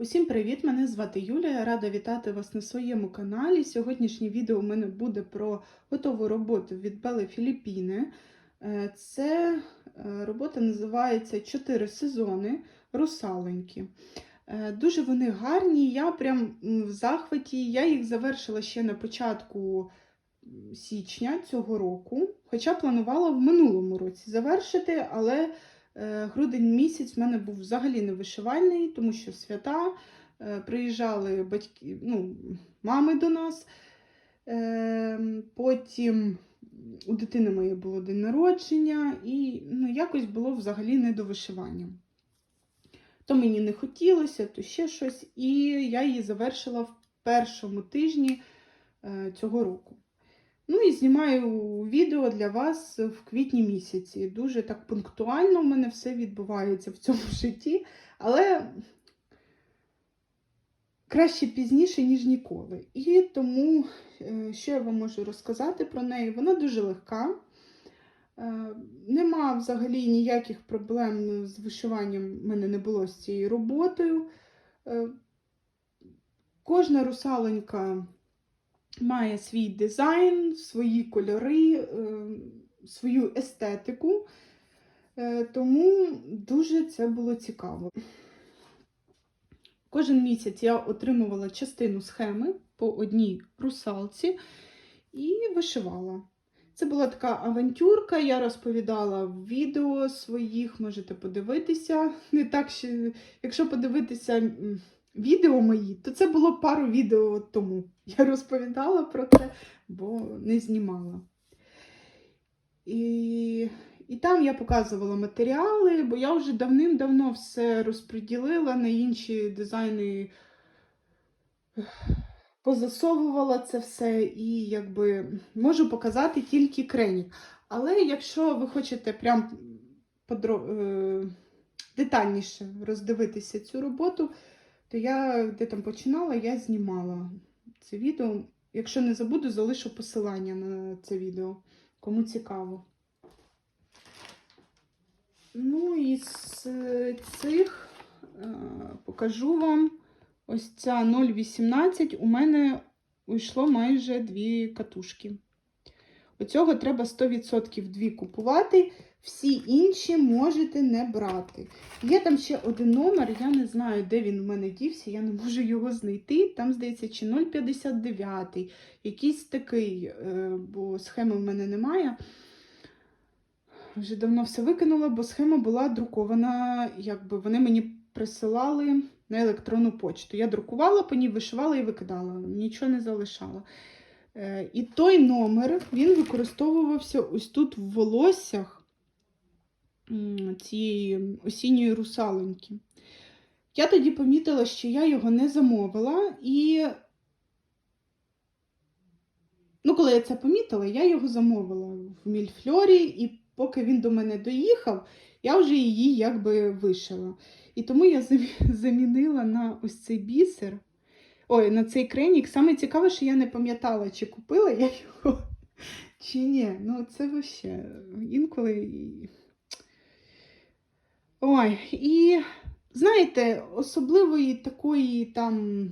Усім привіт! Мене звати Юлія. Рада вітати вас на своєму каналі. Сьогоднішнє відео у мене буде про готову роботу від Бели Філіппіни. Е, Це е, робота називається Чотири сезони русаленькі. Е, Дуже вони гарні. Я прям в захваті. Я їх завершила ще на початку січня цього року, хоча планувала в минулому році завершити, але Грудень місяць в мене був взагалі не вишивальний, тому що свята е, приїжджали батьки, ну, мами до нас. Е, Потім у дитини моєї було день народження, і ну, якось було взагалі не до вишивання. То мені не хотілося, то ще щось, і я її завершила в першому тижні е, цього року. Ну і знімаю відео для вас в квітні місяці. Дуже так пунктуально в мене все відбувається в цьому житті, але краще пізніше, ніж ніколи. І тому, е, що я вам можу розказати про неї? Вона дуже легка. Е, Нема взагалі ніяких проблем з вишиванням в мене не було з цією роботою. Е, Кожна русалонька має свій дизайн, свої кольори, е, свою естетику, Е, тому дуже це було цікаво. Кожен місяць я отримувала частину схеми по одній русалці і вишивала. Це була така авантюрка, я розповідала в відео своїх, можете подивитися. Не так, що, якщо подивитися відео мої, то це було пару відео тому. Я розповідала про це, бо не знімала. І, і там я показувала матеріали, бо я вже давним-давно все розподілила на інші дизайни, позасовувала це все і якби можу показати тільки кренік. Але якщо ви хочете прям подро... е, детальніше роздивитися цю роботу, то я де там починала, я знімала це відео. Якщо не забуду, залишу посилання на це відео, кому цікаво. Ну і з цих е, покажу вам ось ця 0,18. У мене уйшло майже дві катушки. Оцього треба 100% дві купувати. Всі інші можете не брати. Є там ще один номер, я не знаю, де він у мене дівся, я не можу його знайти. Там, здається, чи 0,59, якийсь такий, е, бо схеми в мене немає. Вже давно все викинула, бо схема була друкована, якби вони мені присилали на електронну почту. Я друкувала по ній, вишивала і викидала, нічого не залишала. Е, І той номер він використовувався ось тут в волоссях цієї осінньої русалоньки. Я тоді помітила, що я його не замовила, і, ну, коли я це помітила, я його замовила в Мільфльорі, і поки він до мене доїхав, я вже її якби вишила. І тому я замінила на ось цей бісер. Ой, на цей кренік. Саме цікаве, що я не пам'ятала, чи купила я його, чи ні. Ну, це вообще інколи. Ой, і знаєте, особливої такої там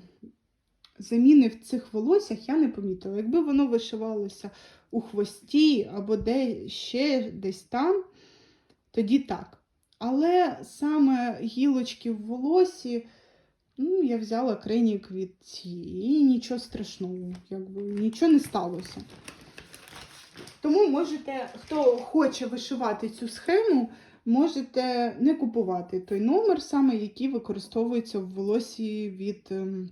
заміни в цих волоссях я не помітила. Якби воно вишивалося у хвості або де ще десь там, тоді так. Але саме гілочки в волосі, ну, я взяла кренік від цієї, і нічого страшного, якби нічого не сталося. Тому можете, хто хоче вишивати цю схему, можете не купувати той номер, саме який використовується в волосі від. ем,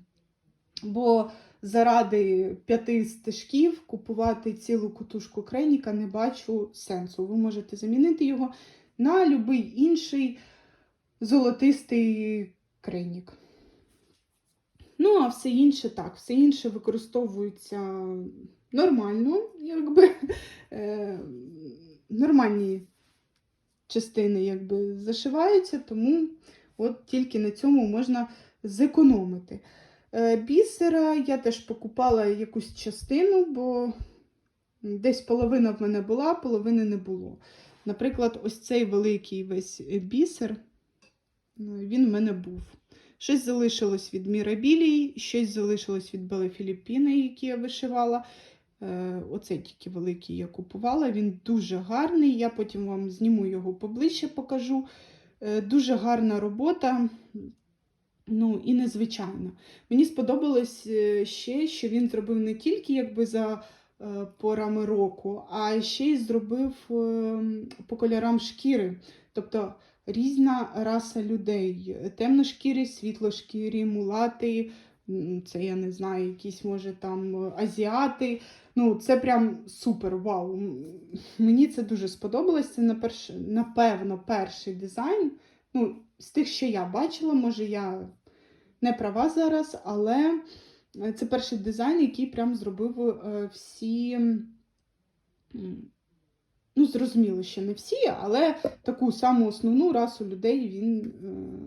Бо заради п'яти стежків купувати цілу кутушку креніка не бачу сенсу. Ви можете замінити його на будь-який інший золотистий кренік. Ну, а все інше так, все інше використовується нормально, якби е, нормальні частини якби зашиваються, тому от тільки на цьому можна зекономити. Е, Бісера я теж покупала якусь частину, бо десь половина в мене була, половини не було. Наприклад, ось цей великий весь бісер, е, він в мене був. Щось залишилось від Мірабілії, щось залишилось від Белафіліппіни, які я вишивала. Е, Оцей тільки великий я купувала. Він дуже гарний. Я потім вам зніму його поближче, покажу. Е, Дуже гарна робота. Ну і незвичайна. Мені сподобалось е, ще, що він зробив не тільки якби за порами року, а ще й зробив по кольорам шкіри. Тобто різна раса людей: темношкірі, світлошкірі, мулати, це я не знаю, якісь може там е, азіати. Ну, це прям супер, вау. Мені це дуже сподобалось. Це на перш... напевно перший дизайн. Ну, з тих, що я бачила, може я не права зараз, але е, це перший дизайн, який прям зробив е, всі. Ну, зрозуміло, ще не всі, але таку саму основну расу людей він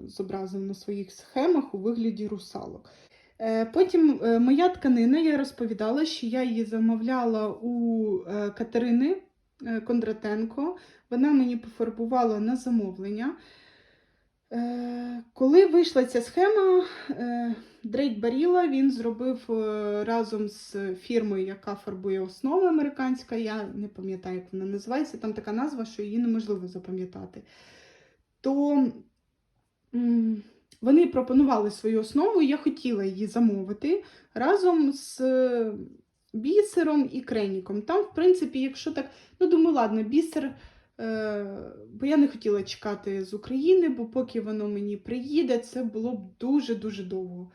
зобразив на своїх схемах у вигляді русалок. Е, Потім е, моя тканина, я розповідала, що я її замовляла у е, Катерини Кондратенко. Вона мені пофарбувала на замовлення. Коли вийшла ця схема, Дрейк Баріла він зробив разом з фірмою, яка фарбує основи американська. Я не пам'ятаю, як вона називається. Там така назва, що її неможливо запам'ятати. То вони пропонували свою основу, я хотіла її замовити разом з е, бісером і креніком. Там, в принципі, якщо так, ну думаю, ладно, бісер. Е, Бо я не хотіла чекати з України, бо поки воно мені приїде, це було б дуже-дуже довго.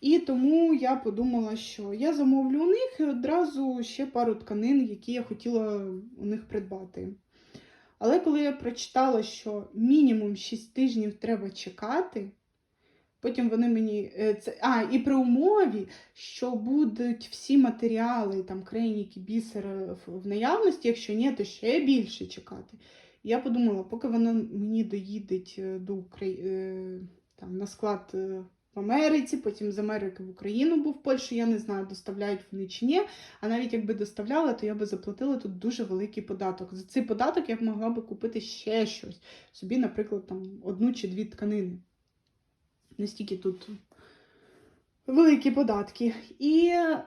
І тому я подумала, що я замовлю у них і одразу ще пару тканин, які я хотіла у них придбати. Але коли я прочитала, що мінімум 6 тижнів треба чекати, потім вони мені. е, Це, а, і при умові, що будуть всі матеріали, там крейніки, бісер е, в- наявності, якщо ні, то ще більше чекати. Я подумала, поки воно мені доїдеть е, до Украї... там, на склад е, в Америці, потім з Америки в Україну, бо в Польщу, я не знаю, доставляють вони чи ні. А навіть якби доставляли, то я би заплатила тут дуже великий податок. За цей податок я б могла би купити ще щось. Собі, наприклад, там одну чи дві тканини. Настільки тут великі податки. І е,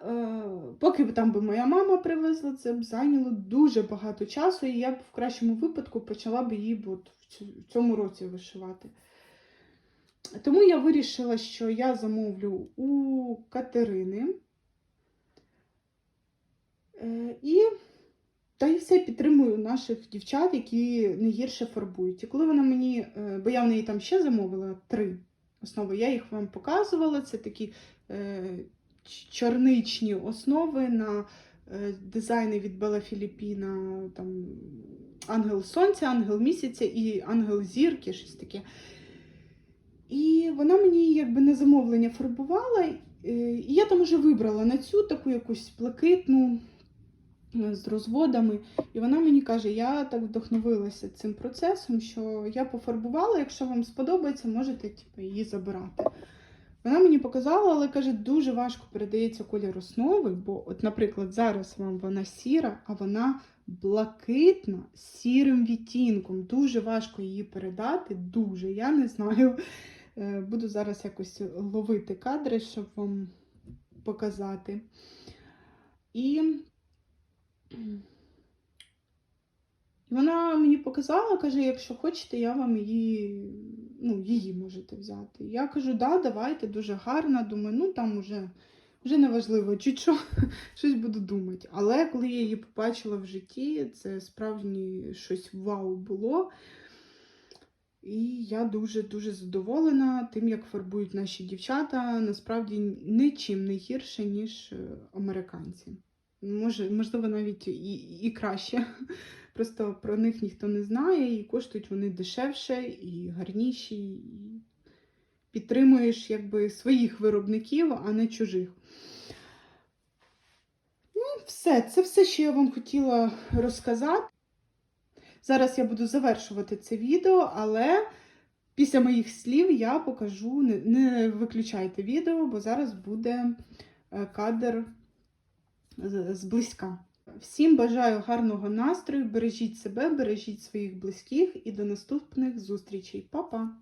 поки б там би моя мама привезла, це б зайняло дуже багато часу, і я б в кращому випадку почала б її от в цьому році вишивати. Тому я вирішила, що я замовлю у Катерини. Е, І та й все підтримую наших дівчат, які не гірше фарбують. І коли вона мені, е, бо я в неї там ще замовила три основи, я їх вам показувала. Це такі е, чорничні основи на е, дизайни від Бела Філіппіна, там Ангел Сонця, Ангел Місяця і Ангел Зірки, щось таке. І вона мені якби на замовлення фарбувала. е, І я там вже вибрала на цю таку якусь блакитну е, з розводами. І вона мені каже: я так вдохновилася цим процесом, що я пофарбувала, якщо вам сподобається, можете типу, її забирати. Вона мені показала, але каже, дуже важко передається колір основи, бо, от, наприклад, зараз вам вона сіра, а вона блакитна сірим відтінком. Дуже важко її передати. Дуже, я не знаю. Е, Буду зараз якось ловити кадри, щоб вам показати. І вона мені показала, каже, якщо хочете, я вам її, ну, її можете взяти. Я кажу, да, давайте, дуже гарна. Думаю, ну там уже, вже не важливо, чи що, щось буду думати. Але коли я її побачила в житті, це справжнє щось вау було. І я дуже-дуже задоволена тим, як фарбують наші дівчата. Насправді нічим не гірше, ніж е, американці. Може, можливо, навіть і, і краще. Просто про них ніхто не знає, і коштують вони дешевше і гарніші. І підтримуєш якби своїх виробників, а не чужих. Ну, все, це все, що я вам хотіла розказати. Зараз я буду завершувати це відео, але після моїх слів я покажу, не, не виключайте відео, бо зараз буде е, кадр зблизька. Всім бажаю гарного настрою, бережіть себе, бережіть своїх близьких і до наступних зустрічей. Па-па!